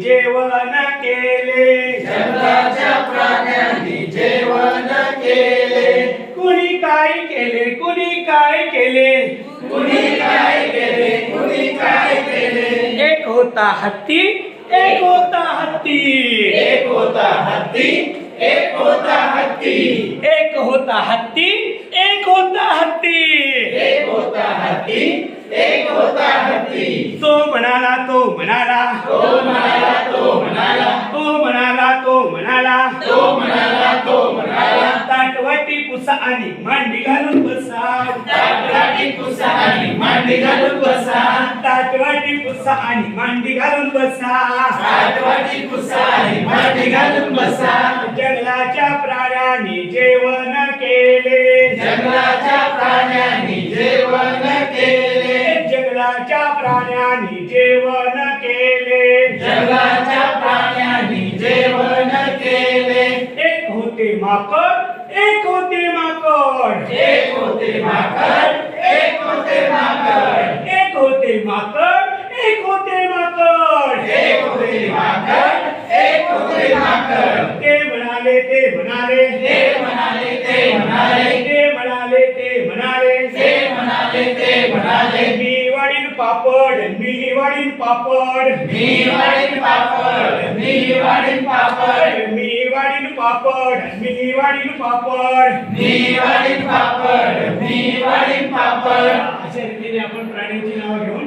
जेवण केले. जंगलाच्या प्राण्यांनी जेवण केले. कुणी काय केले कुणी काय केले? कुणी काय केले कुणी काय केले? एक होता हत्ती एक होता हत्ती. एक होता हत्ती एक होता हत्ती. एक होता हत्ती एक होता हत्ती. हत्ती एक होता हत्ती. तो म्हणाला तो म्हणाला. तो म्हणाला तो म्हणाला. तो म्हणाला तो म्हणाला. तो म्हणाला तो म्हणाला. ताटवाटी पुसा आणि मांडी घालून बसा. ताटवाटी पुसा आणि मांडी घालून बसा. ताटवाटी पुसा आणि मांडी घालून बसा. ताटवाटी पुसा आणि मांडी घालून बसा. जंगलाच्या प्राण्यांनी जेवण प्राण्यांनी जेवण केले। जंगलाच्या प्राण्यांनी जेवण केले। एक होते माकड एक होते माकड। एक होते माकड एक होते माकड। एक होते माकड एक होते माकड। एक होते माकड एक होते माकड। ते म्हणाले ते म्हणाले। ते म्हणाले ते म्हणाले। ते म्हणाले पापड मी वाढीन पापड. मी वाढीन पापड मी वाढीन पापड. मी वाढीन पापड मी वाढीन पापड. मी वाढीन पापड मी वाढीन पापड. अशा रीतीने आपण प्राण्यांची नावं घेऊ